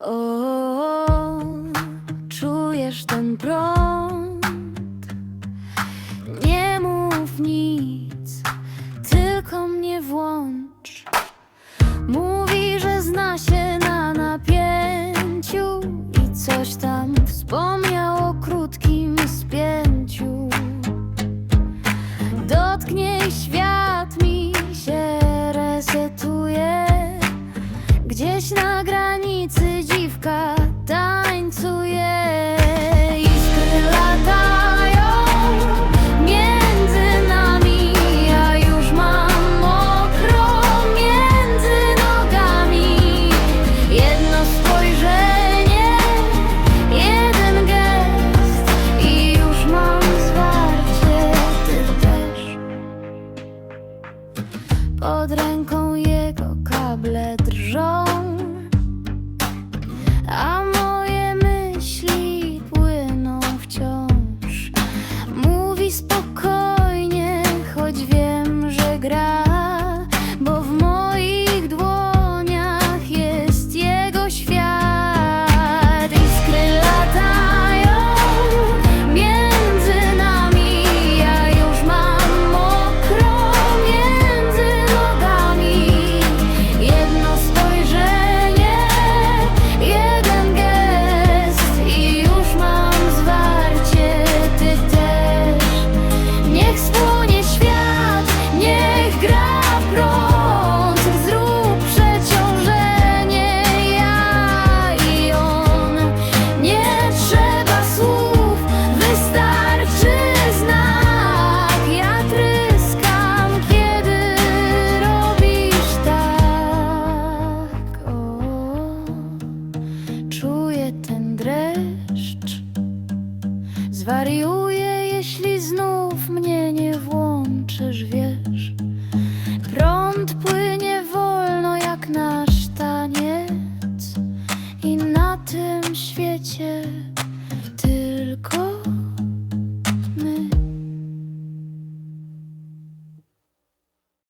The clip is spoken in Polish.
O, czujesz ten prąd? Nie mów nic, tylko mnie włącz. Mówi, że zna się na napięciu i coś tam wspomniał o krótkim spięciu. Dotknie i świat mi się resetuje. Gdzieś na Pod ręką jego kable drżą, zwariuję, jeśli znów mnie nie włączysz, wiesz. Prąd płynie wolno jak nasz taniec i na tym świecie.